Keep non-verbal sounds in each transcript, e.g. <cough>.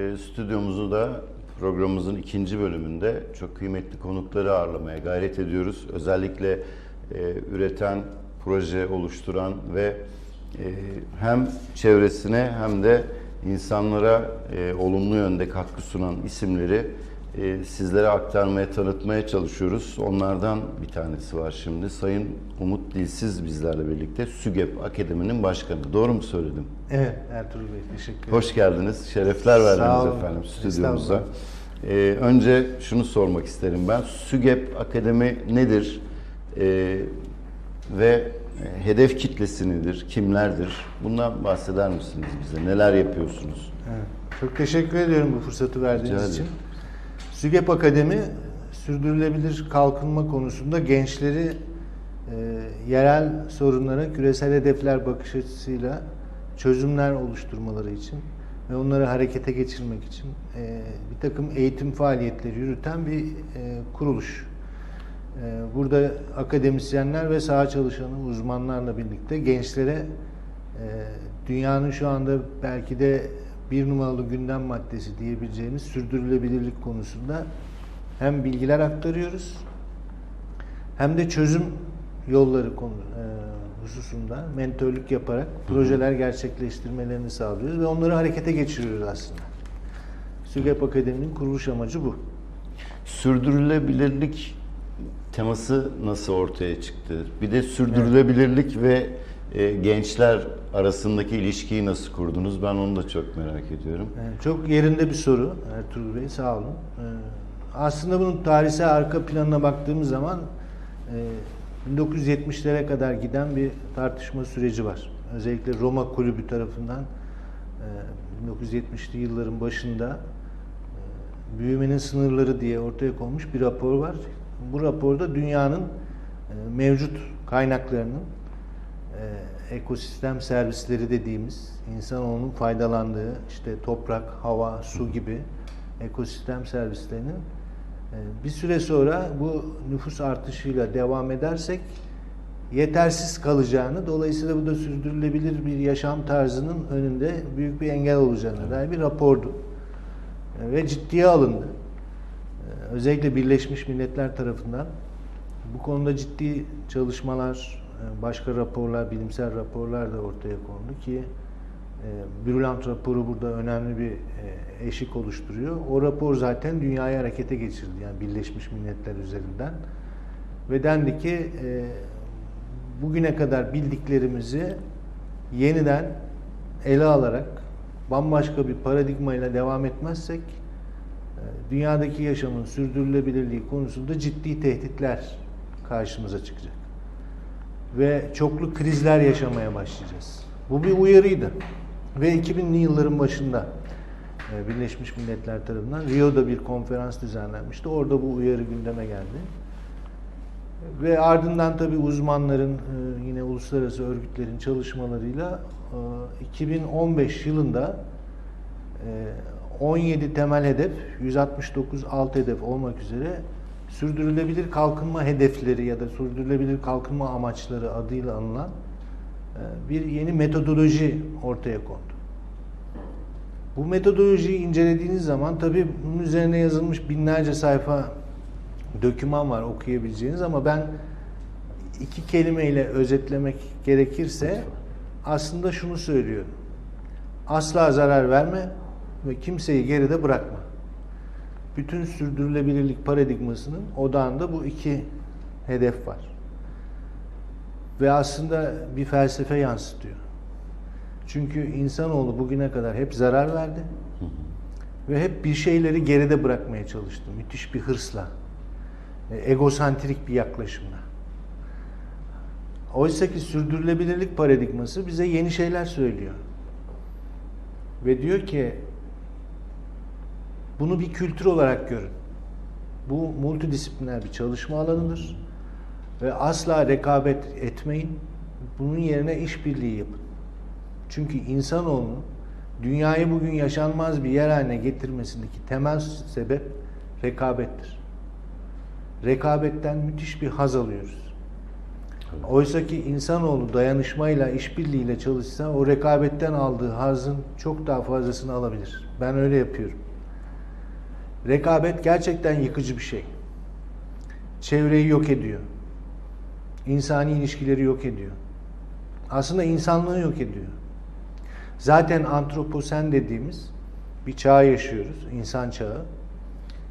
e, stüdyomuzu da programımızın ikinci bölümünde çok kıymetli konukları ağırlamaya gayret ediyoruz. Özellikle e, üreten, proje oluşturan ve e, hem çevresine hem de insanlara e, olumlu yönde katkı sunan isimleri e, sizlere aktarmaya, tanıtmaya çalışıyoruz. Onlardan bir tanesi var şimdi. Sayın Umut Dilsiz bizlerle birlikte SÜGEP Akademi'nin başkanı. Doğru mu söyledim? Evet Ertuğrul Bey teşekkür ederim. Hoş geldiniz. Şerefler verdiniz efendim stüdyomuza. Ee, önce şunu sormak isterim ben. SÜGEP Akademi nedir? Ee, ve hedef kitlesi nedir? Kimlerdir? Bundan bahseder misiniz bize? Neler yapıyorsunuz? Evet. Çok teşekkür ediyorum bu fırsatı verdiğiniz için. SÜGEP Akademi sürdürülebilir kalkınma konusunda gençleri e, yerel sorunlara küresel hedefler bakış açısıyla çözümler oluşturmaları için ve onları harekete geçirmek için e, bir takım eğitim faaliyetleri yürüten bir e, kuruluş. E, burada akademisyenler ve saha çalışanı uzmanlarla birlikte gençlere e, dünyanın şu anda belki de bir numaralı gündem maddesi diyebileceğimiz sürdürülebilirlik konusunda hem bilgiler aktarıyoruz hem de çözüm yolları konu, e, hususunda mentörlük yaparak projeler gerçekleştirmelerini sağlıyoruz ve onları harekete geçiriyoruz aslında. SÜGEP Akademi'nin kuruluş amacı bu. Sürdürülebilirlik teması nasıl ortaya çıktı? Bir de sürdürülebilirlik ve e, gençler arasındaki ilişkiyi nasıl kurdunuz? Ben onu da çok merak ediyorum. Ee, Çok yerinde bir soru Ertuğrul Bey, sağ olun. Ee, Aslında bunun tarihsel arka planına baktığımız zaman e, 1970'lere kadar giden bir tartışma süreci var. Özellikle Roma Kulübü tarafından e, 1970'li yılların başında e, büyümenin sınırları diye ortaya konmuş bir rapor var. Bu raporda dünyanın e, mevcut kaynaklarının e, ekosistem servisleri dediğimiz insanoğlunun faydalandığı işte toprak, hava, su gibi ekosistem servislerinin e, bir süre sonra bu nüfus artışıyla devam edersek yetersiz kalacağını, dolayısıyla bu da sürdürülebilir bir yaşam tarzının önünde büyük bir engel olacağına dair bir rapordu. E, Ve ciddiye alındı. E, Özellikle Birleşmiş Milletler tarafından bu konuda ciddi çalışmalar, başka raporlar, bilimsel raporlar da ortaya kondu ki e, Brundtland raporu burada önemli bir e, eşik oluşturuyor. O rapor zaten dünyayı harekete geçirdi yani Birleşmiş Milletler üzerinden. Ve dendi ki e, bugüne kadar bildiklerimizi yeniden ele alarak bambaşka bir paradigmayla devam etmezsek e, dünyadaki yaşamın sürdürülebilirliği konusunda ciddi tehditler karşımıza çıkacak. Ve çoklu krizler yaşamaya başlayacağız. Bu bir uyarıydı. Ve 2000'li yılların başında e, Birleşmiş Milletler tarafından Rio'da bir konferans düzenlenmişti. Orada bu uyarı gündeme geldi. Ve ardından tabii uzmanların, e, yine uluslararası örgütlerin çalışmalarıyla e, 2015 yılında e, 17 temel hedef, 169 alt hedef olmak üzere sürdürülebilir kalkınma hedefleri ya da sürdürülebilir kalkınma amaçları adıyla anılan e, bir yeni metodoloji ortaya kondu. Bu metodolojiyi incelediğiniz zaman tabii bunun üzerine yazılmış binlerce sayfa döküman var okuyabileceğiniz ama ben iki kelimeyle özetlemek gerekirse aslında şunu söylüyor. Asla zarar verme ve kimseyi geride bırakma. Bütün sürdürülebilirlik paradigmasının odağında bu iki hedef var. Ve aslında bir felsefe yansıtıyor. Çünkü insanoğlu bugüne kadar hep zarar verdi ve hep bir şeyleri geride bırakmaya çalıştı. Müthiş bir hırsla, e, egosantrik bir yaklaşımla. Oysa ki sürdürülebilirlik paradigması bize yeni şeyler söylüyor. Ve diyor ki bunu bir kültür olarak görün. Bu multidisipliner bir çalışma alanıdır. Ve asla rekabet etmeyin. Bunun yerine işbirliği yapın. Çünkü insanoğlu dünyayı bugün yaşanmaz bir yer haline getirmesindeki temel sebep rekabettir. Rekabetten müthiş bir haz alıyoruz. Oysa ki insanoğlu dayanışmayla, işbirliğiyle çalışsa o rekabetten aldığı hazın çok daha fazlasını alabilir. Ben öyle yapıyorum. Rekabet gerçekten yıkıcı bir şey. Çevreyi yok ediyor. İnsani ilişkileri yok ediyor. Aslında insanlığı yok ediyor. Zaten antroposen dediğimiz bir çağ yaşıyoruz, insan çağı.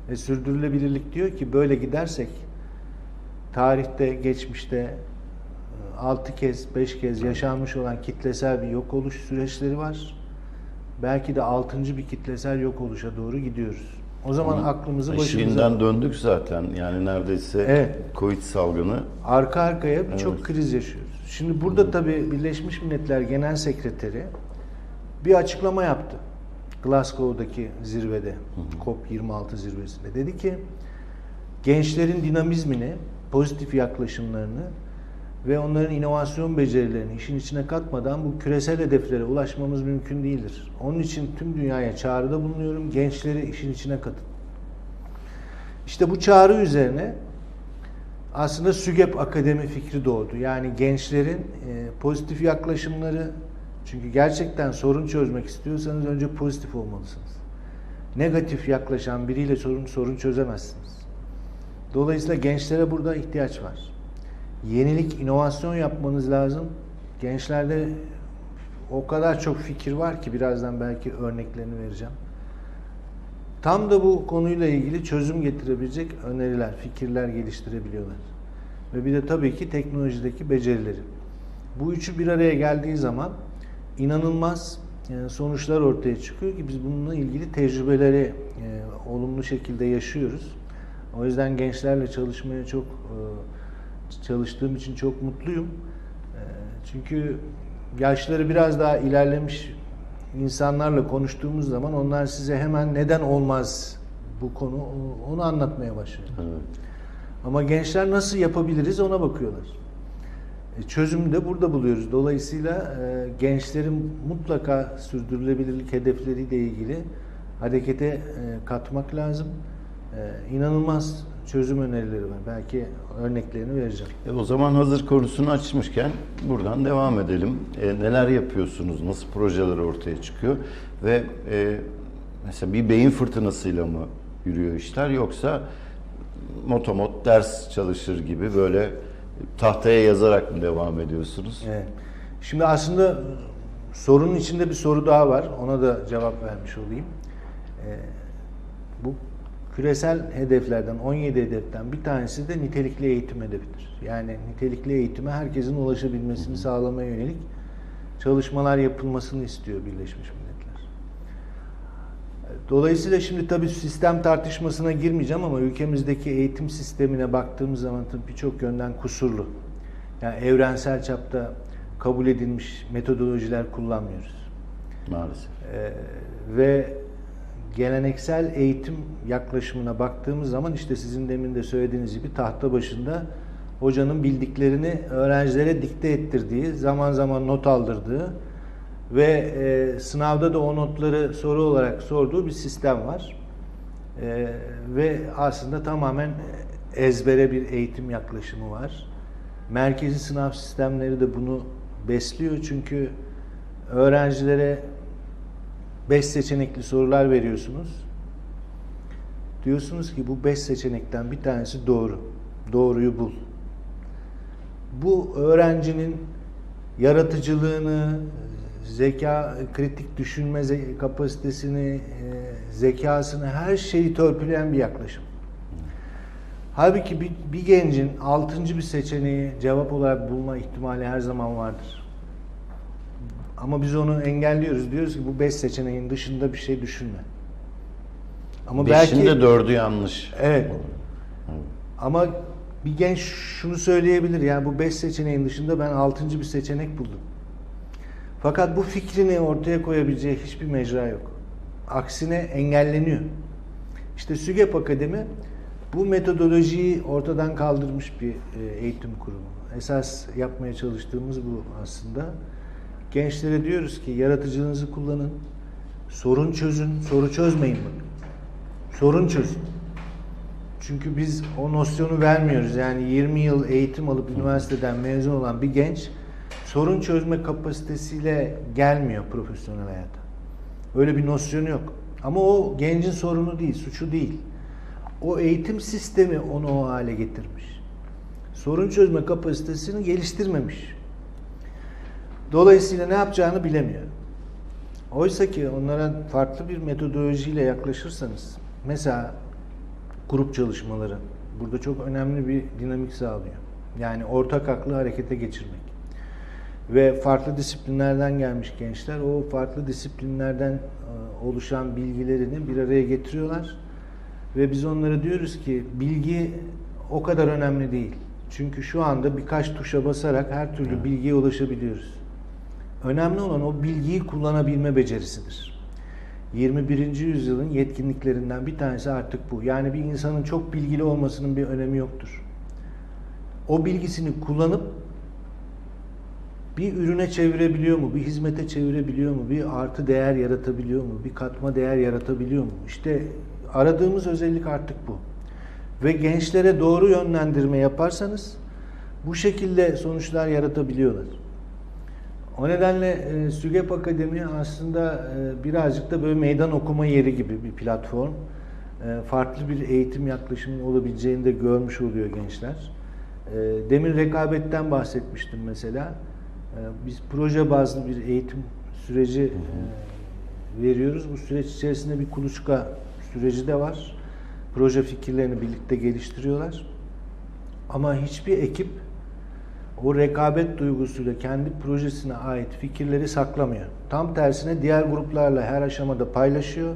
Ve sürdürülebilirlik diyor ki böyle gidersek tarihte, geçmişte 6 kez, 5 kez yaşanmış olan kitlesel bir yok oluş süreçleri var. Belki de 6. bir kitlesel yok oluşa doğru gidiyoruz. O zaman Onun aklımızı başımıza döndük zaten. Yani neredeyse Evet. Covid salgını arka arkaya birçok Evet. kriz yaşıyoruz. Şimdi burada tabii Birleşmiş Milletler Genel Sekreteri bir açıklama yaptı. Glasgow'daki zirvede, COP26 zirvesinde. Dedi ki gençlerin dinamizmini, pozitif yaklaşımlarını ve onların inovasyon becerilerini işin içine katmadan bu küresel hedeflere ulaşmamız mümkün değildir. Onun için tüm dünyaya çağrıda bulunuyorum. Gençleri işin içine katın. İşte bu çağrı üzerine aslında SÜGEP Akademi fikri doğdu. Yani gençlerin e, pozitif yaklaşımları çünkü gerçekten sorun çözmek istiyorsanız önce pozitif olmalısınız. Negatif yaklaşan biriyle sorun sorun çözemezsiniz. Dolayısıyla gençlere burada ihtiyaç var. Yenilik, inovasyon yapmanız lazım. Gençlerde o kadar çok fikir var ki birazdan belki örneklerini vereceğim. Tam da bu konuyla ilgili çözüm getirebilecek öneriler, fikirler geliştirebiliyorlar. Ve bir de tabii ki teknolojideki becerileri. Bu üçü bir araya geldiği zaman inanılmaz e, sonuçlar ortaya çıkıyor ki biz bununla ilgili tecrübeleri e, olumlu şekilde yaşıyoruz. O yüzden gençlerle çalışmaya çok e, çalıştığım için çok mutluyum. E, Çünkü yaşları biraz daha ilerlemiş insanlarla konuştuğumuz zaman onlar size hemen neden olmaz bu konu onu anlatmaya başlıyor. evet. Ama gençler nasıl yapabiliriz ona bakıyorlar. E, çözümü de burada buluyoruz. Dolayısıyla e, gençlerin mutlaka sürdürülebilirlik hedefleriyle ilgili harekete e, katmak lazım. E, inanılmaz çözüm önerileri var. Belki örneklerini vereceğim. E, o zaman hazır konusunu açmışken buradan devam edelim. E, neler yapıyorsunuz? Nasıl projeler ortaya çıkıyor? Ve e, mesela bir beyin fırtınasıyla mı yürüyor işler yoksa motomot ders çalışır gibi böyle tahtaya yazarak mı devam ediyorsunuz? Evet. Şimdi aslında sorunun içinde bir soru daha var. Ona da cevap vermiş olayım. Ee, bu küresel hedeflerden, 17 hedeften bir tanesi de nitelikli eğitim hedefidir. Yani nitelikli eğitime herkesin ulaşabilmesini sağlamaya yönelik çalışmalar yapılmasını istiyor Birleşmiş Milletler. Dolayısıyla şimdi tabii sistem tartışmasına girmeyeceğim ama ülkemizdeki eğitim sistemine baktığımız zaman tabii birçok yönden kusurlu. Yani evrensel çapta kabul edilmiş metodolojiler kullanmıyoruz. Maalesef. Ee, ve geleneksel eğitim yaklaşımına baktığımız zaman işte sizin demin de söylediğiniz gibi tahta başında hocanın bildiklerini öğrencilere dikte ettirdiği, zaman zaman not aldırdığı ve e, sınavda da o notları soru olarak sorduğu bir sistem var. E, ve aslında tamamen ezbere bir eğitim yaklaşımı var. Merkezi sınav sistemleri de bunu besliyor çünkü öğrencilere 5 seçenekli sorular veriyorsunuz. Diyorsunuz ki bu 5 seçenekten bir tanesi doğru. Doğruyu bul. Bu öğrencinin yaratıcılığını, zeka, kritik düşünme kapasitesini, e, zekasını, her şeyi törpüleyen bir yaklaşım. Halbuki bir, bir gencin altıncı bir seçeneği cevap olarak bulma ihtimali her zaman vardır. Ama biz onu engelliyoruz. Diyoruz ki bu beş seçeneğin dışında bir şey düşünme. Ama Beşinde belki dördü yanlış. Evet. ama bir genç şunu söyleyebilir. Yani bu beş seçeneğin dışında ben altıncı bir seçenek buldum. Fakat bu fikrini ortaya koyabileceği hiçbir mecra yok. Aksine engelleniyor. İşte SÜGEP Akademi bu metodolojiyi ortadan kaldırmış bir e, eğitim kurumu. Esas yapmaya çalıştığımız bu aslında. Gençlere diyoruz ki yaratıcılığınızı kullanın. Sorun çözün, soru çözmeyin bakın. Sorun çözün. Çünkü biz o nosyonu vermiyoruz. Yani 20 yıl eğitim alıp üniversiteden mezun olan bir genç sorun çözme kapasitesiyle gelmiyor profesyonel hayata. Öyle bir nosyonu yok. Ama o gencin sorunu değil, suçu değil. O eğitim sistemi onu o hale getirmiş. Sorun çözme kapasitesini geliştirmemiş. Dolayısıyla ne yapacağını bilemiyor. Oysa ki onlara farklı bir metodolojiyle yaklaşırsanız, mesela grup çalışmaları burada çok önemli bir dinamik sağlıyor. Yani ortak aklı harekete geçirmek. Ve farklı disiplinlerden gelmiş gençler o farklı disiplinlerden e, oluşan bilgilerini bir araya getiriyorlar. Ve biz onlara diyoruz ki bilgi o kadar önemli değil. Çünkü şu anda birkaç tuşa basarak her türlü bilgiye ulaşabiliyoruz. Önemli olan o bilgiyi kullanabilme becerisidir. 21. yüzyılın yetkinliklerinden bir tanesi artık bu. Yani bir insanın çok bilgili olmasının bir önemi yoktur. O bilgisini kullanıp bir ürüne çevirebiliyor mu? Bir hizmete çevirebiliyor mu? Bir artı değer yaratabiliyor mu? Bir katma değer yaratabiliyor mu? İşte aradığımız özellik artık bu. Ve gençlere doğru yönlendirme yaparsanız bu şekilde sonuçlar yaratabiliyorlar. O nedenle e, SÜGEP Akademi aslında e, birazcık da böyle meydan okuma yeri gibi bir platform. E, farklı bir eğitim yaklaşımının olabileceğini de görmüş oluyor gençler. E, demin rekabetten bahsetmiştim mesela. E, biz proje bazlı bir eğitim süreci e, veriyoruz. Bu süreç içerisinde bir kuluçka süreci de var. Proje fikirlerini birlikte geliştiriyorlar. Ama hiçbir ekip o rekabet duygusuyla kendi projesine ait fikirleri saklamıyor. Tam tersine diğer gruplarla her aşamada paylaşıyor.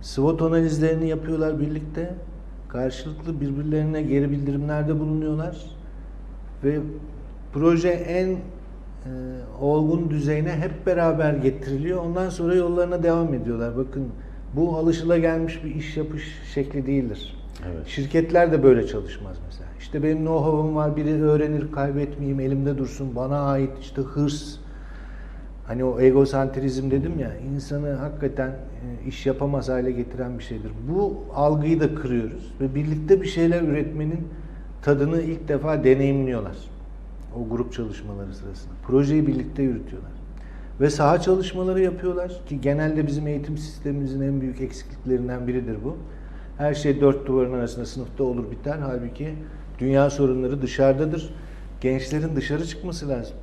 SWOT analizlerini yapıyorlar birlikte. Karşılıklı birbirlerine geri bildirimlerde bulunuyorlar. Ve proje en e, olgun düzeyine hep beraber getiriliyor. Ondan sonra yollarına devam ediyorlar. Bakın bu alışılagelmiş bir iş yapış şekli değildir. Evet. Şirketler de böyle çalışmaz mesela. İşte benim know-how'um var, biri öğrenir, kaybetmeyeyim, elimde dursun, bana ait işte hırs. Hani o egosantrizm dedim ya, insanı hakikaten e, iş yapamaz hale getiren bir şeydir. Bu algıyı da kırıyoruz ve birlikte bir şeyler üretmenin tadını ilk defa deneyimliyorlar. O grup çalışmaları sırasında. Projeyi birlikte yürütüyorlar. Ve saha çalışmaları yapıyorlar ki genelde bizim eğitim sistemimizin en büyük eksikliklerinden biridir bu. Her şey dört duvarın arasında sınıfta olur biter. Halbuki dünya sorunları dışarıdadır. Gençlerin dışarı çıkması lazım.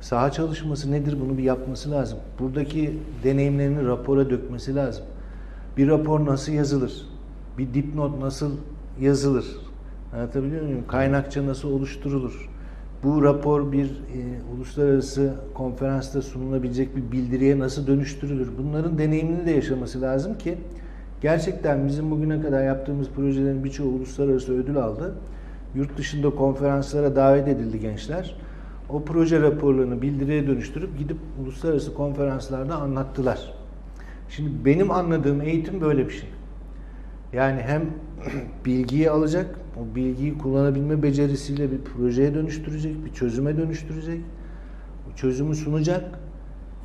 Saha çalışması nedir bunu bir yapması lazım. Buradaki deneyimlerini rapora dökmesi lazım. Bir rapor nasıl yazılır? Bir dipnot nasıl yazılır? Anlatabiliyor muyum? Kaynakça nasıl oluşturulur? Bu rapor bir e, uluslararası konferansta sunulabilecek bir bildiriye nasıl dönüştürülür? Bunların deneyimini de yaşaması lazım ki gerçekten bizim bugüne kadar yaptığımız projelerin birçoğu uluslararası ödül aldı. Yurt dışında konferanslara davet edildi gençler. O proje raporlarını bildiriye dönüştürüp gidip uluslararası konferanslarda anlattılar. Şimdi benim anladığım eğitim böyle bir şey. Yani hem <clears throat> bilgiyi alacak, o bilgiyi kullanabilme becerisiyle bir projeye dönüştürecek, bir çözüme dönüştürecek. O çözümü sunacak.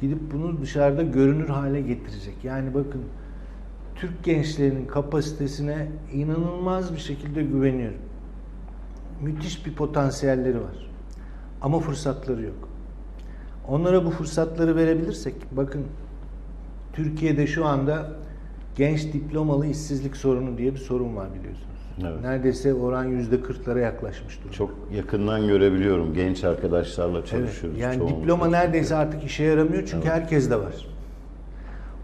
Gidip bunu dışarıda görünür hale getirecek. Yani bakın Türk gençlerinin kapasitesine inanılmaz bir şekilde güveniyorum. Müthiş bir potansiyelleri var. Ama fırsatları yok. Onlara bu fırsatları verebilirsek, bakın Türkiye'de şu anda genç diplomalı işsizlik sorunu diye bir sorun var biliyorsunuz. Evet. Neredeyse oran yüzde kırklara yaklaşmış durumda. Çok yakından görebiliyorum. Genç arkadaşlarla Evet, çalışıyoruz. yani çoğunlukla. diploma neredeyse artık işe yaramıyor çünkü herkes de var.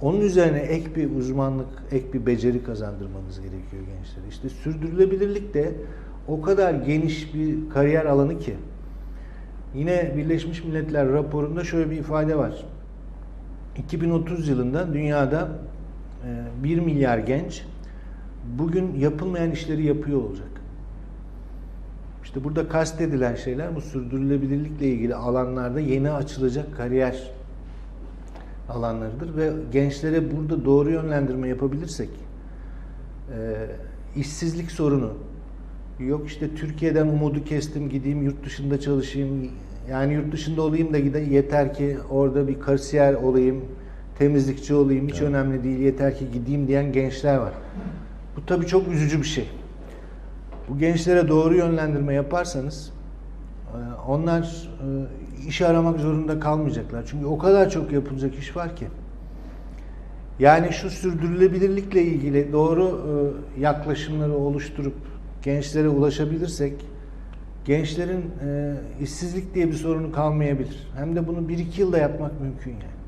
Onun üzerine ek bir uzmanlık, ek bir beceri kazandırmamız gerekiyor gençlere. İşte sürdürülebilirlik de o kadar geniş bir kariyer alanı ki. Yine Birleşmiş Milletler raporunda şöyle bir ifade var. 2030 yılında dünyada e, 1 milyar genç bugün yapılmayan işleri yapıyor olacak. İşte burada kastedilen şeyler bu sürdürülebilirlikle ilgili alanlarda yeni açılacak kariyer alanlarıdır ve gençlere burada doğru yönlendirme yapabilirsek e, işsizlik sorunu yok işte Türkiye'den umudu kestim gideyim yurt dışında çalışayım yani yurt dışında olayım da gide yeter ki orada bir kasiyer olayım temizlikçi olayım hiç önemli değil yeter ki gideyim diyen gençler var. Bu tabii çok üzücü bir şey. Bu gençlere doğru yönlendirme yaparsanız e, onlar e, iş aramak zorunda kalmayacaklar. Çünkü o kadar çok yapılacak iş var ki. Yani şu sürdürülebilirlikle ilgili doğru e, yaklaşımları oluşturup gençlere ulaşabilirsek gençlerin e, işsizlik diye bir sorunu kalmayabilir. Hem de bunu 1-2 yılda yapmak mümkün yani.